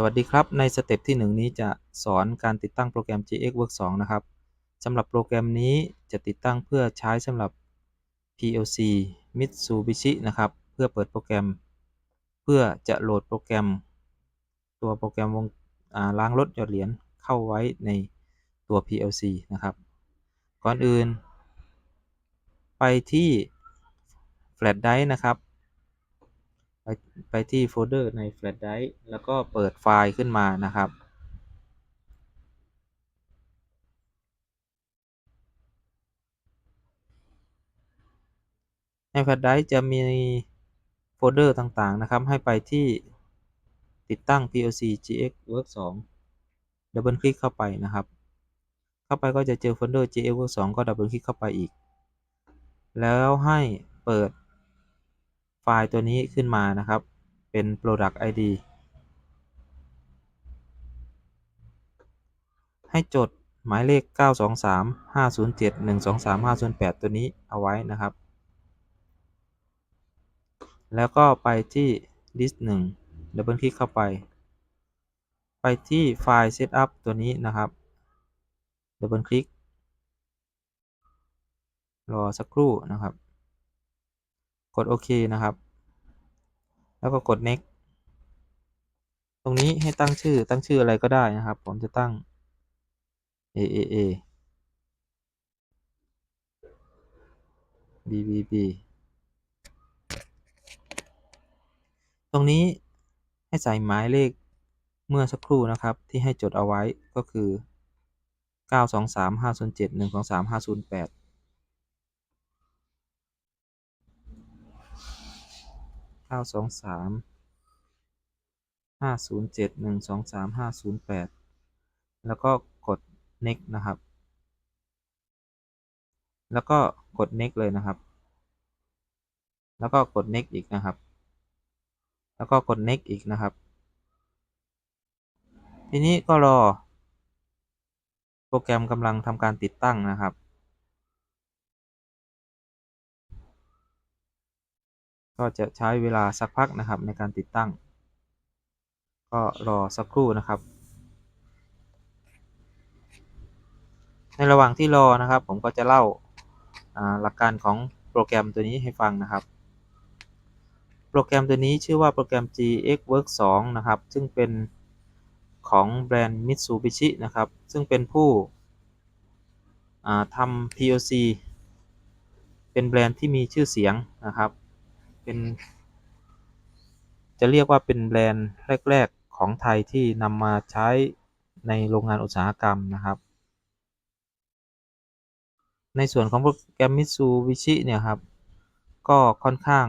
สวัสดีครับ ในสเต็ปที่ 1 นี้จะสอนการติดตั้งโปรแกรม GX Work 2 นะครับสำหรับโปรแกรมนี้จะติดตั้งเพื่อใช้สำหรับ PLC Mitsubishi นะครับ เพื่อเปิดโปรแกรม เพื่อจะโหลดโปรแกรม ตัวโปรแกรมวงล้างรถหยอดเหรียญเข้าไว้ในตัว PLC นะครับ ก่อนอื่น ไปที่ Flash Drive นะครับ ไปไปที่โฟลเดอร์ใน Flash Drive แล้วก็เปิดไฟล์ขึ้นมานะครับ ใน Flash Drive จะมีโฟลเดอร์ต่างๆนะครับ ให้ไปที่ติดตั้ง PLC GX Work 2 ดับเบิลคลิกเข้าไปนะครับ เข้าไปก็จะเจอโฟลเดอร์ GX Work 2 ก็ดับเบิลคลิกเข้าไปอีก แล้วให้เปิด ฟล์ตัวนี้ขึ้นมานะครับ เป็น product id ให้จดหมายเลข 923 507 123 508 ตัวนี้เอาไว้นะครับ แล้วก็ไปที่ list 1ดับเบิลคลิกเข้าไป ไปที่ไฟล์ setup ตัวนี้นะครับดับเบิลคลิก รอสักครู่นะครับ กดโอเคนะครับ แล้วก็กด next ตรงนี้ให้ตั้งชื่อตั้งชื่ออะไรก็ได้นะครับ ผมจะตั้ง AAA BBB ตรงนี้ให้ใส่หมายเลขเมื่อสักครู่นะครับที่ให้จดเอาไว้ก็คือ 923 507 123 508 923 507 123 508แล้วก็กด next นะครับ แล้วก็กด next เลยนะครับ แล้วก็กด next อีกนะครับ แล้วก็กด next อีกนะครับ ทีนี้ก็รอ โปรแกรมกำลังทำการติดตั้งนะครับ ก็จะใช้เวลาสักพักนะครับในการติดตั้ง ก็รอสักครู่นะครับ ในระหว่างที่รอนะครับ ผมก็จะเล่าหลักการของโปรแกรมตัวนี้ให้ฟังนะครับ โปรแกรมตัวนี้ชื่อว่าโปรแกรม GX Work 2 นะครับ ซึ่งเป็นของแบรนด์ Mitsubishi นะครับ ซึ่งเป็นผู้ทำ PLC เป็นแบรนด์ที่มีชื่อเสียงนะครับ เป็น จะเรียกว่าเป็นแบรนด์แรก ๆ ของไทยที่นำมาใช้ในโรงงานอุตสาหกรรมนะครับ ในส่วนของโปรแกรม Mitsubishi เนี่ยครับ ก็ค่อนข้าง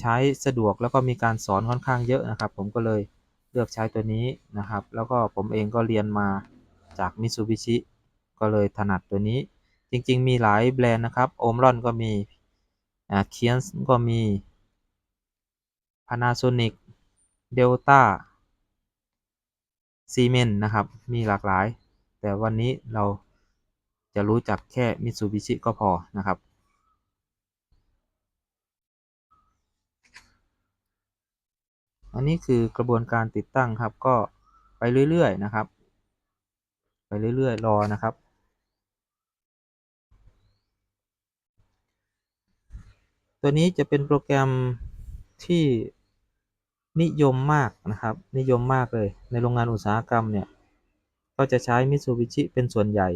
ใช้สะดวกแล้วก็มีการสอนค่อนข้างเยอะนะครับ ผมก็เลยเลือกใช้ตัวนี้นะครับ แล้วก็ผมเองก็เรียนมาจาก Mitsubishi ก็เลยถนัดตัวนี้จริง ๆ มีหลายแบรนด์นะครับ โอมรอนก็มีอ่าเคียนส์ก็มี Panasonic Delta ซีเมนนะครับ มีหลากหลาย แต่วันนี้เราจะรู้จักแค่ Mitsubishi ก็พอนะครับ อันนี้คือกระบวนการติดตั้งครับ ก็ไปเรื่อยๆนะครับ ไปเรื่อยๆ รอนะครับตัวนี้จะเป็นโปรแกรมที่ นิยมมากนะครับ นิยมมากเลย ในโรงงานอุตสาหกรรมเนี่ย ก็จะใช้ Mitsubishi เป็นส่วนใหญ่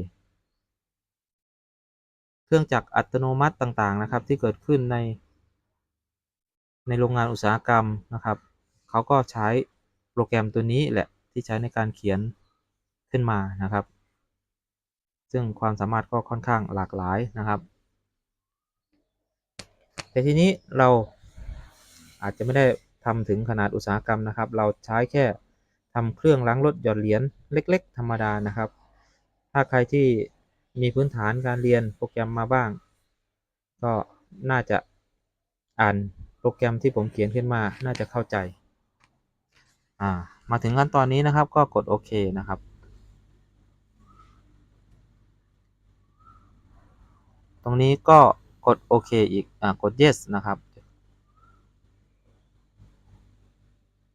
เครื่องจักรอัตโนมัติต่างๆนะครับ ที่เกิดขึ้นใน ในโรงงานอุตสาหกรรมนะครับ เขาก็ใช้โปรแกรมตัวนี้แหละที่ใช้ในการเขียนขึ้นมานะครับ ซึ่งความสามารถก็ค่อนข้างหลากหลายนะครับ แต่ทีนี้เราอาจจะไม่ได้ ทำถึงขนาดอุตสาหกรรมนะครับ เราใช้แค่ทำเครื่องล้างรถหยอดเหรียญเล็ก ๆ ธรรมดานะครับ ถ้าใครที่มีพื้นฐานการเรียนโปรแกรมมาบ้าง ก็น่าจะอ่านโปรแกรมที่ผมเขียนขึ้นมา น่าจะเข้าใจ อ่า มาถึงขั้นตอนนี้นะครับ ก็กดโอเคนะครับตรงนี้ก็กดโอเคอีก อ่า กด yes นะครับ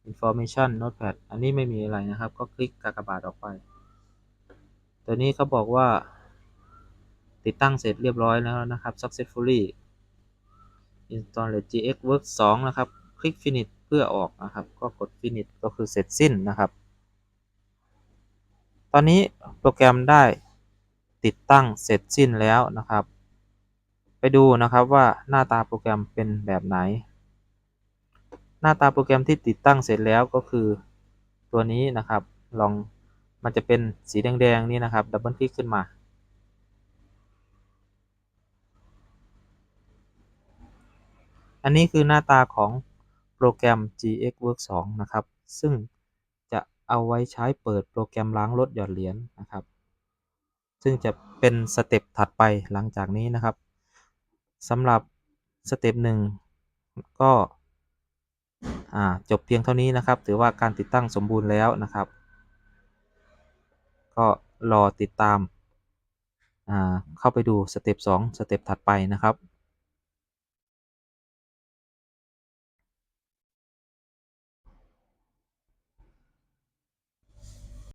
information notepad อันนี้ไม่มีอะไรนะครับ ก็คลิกกากบาทออกไป ตัวนี้เขาบอกว่า ติดตั้งเสร็จเรียบร้อยแล้วนะครับ successfully install GX Work 2 นะครับ คลิก finish เพื่อออกนะครับ ก็กด finish ก็คือเสร็จสิ้นนะครับ ตอนนี้โปรแกรมได้ติดตั้งเสร็จสิ้นแล้วนะครับ ไปดูนะครับว่าหน้าตาโปรแกรมเป็นแบบไหน หน้าตาโปรแกรมที่ติดตั้งเสร็จแล้วก็คือตัวนี้นะครับ ลองมันจะเป็นสีแดงๆนี่นะครับ ดับเบิลคลิกขึ้นมา อันนี้คือหน้าตาของโปรแกรม GX Work 2 นะครับ ซึ่งจะเอาไว้ใช้เปิดโปรแกรมล้างรถหยอดเหรียญนะครับ ซึ่งจะเป็นสเต็ปถัดไปหลังจากนี้นะครับสำหรับสเต็ปหนึ่งก็ จบเพียงเท่านี้นะครับ ถือว่าการติดตั้งสมบูรณ์แล้วนะครับ ก็รอติดตามเข้าไปดูสเต็ป2สเต็ปถัดไปนะครับ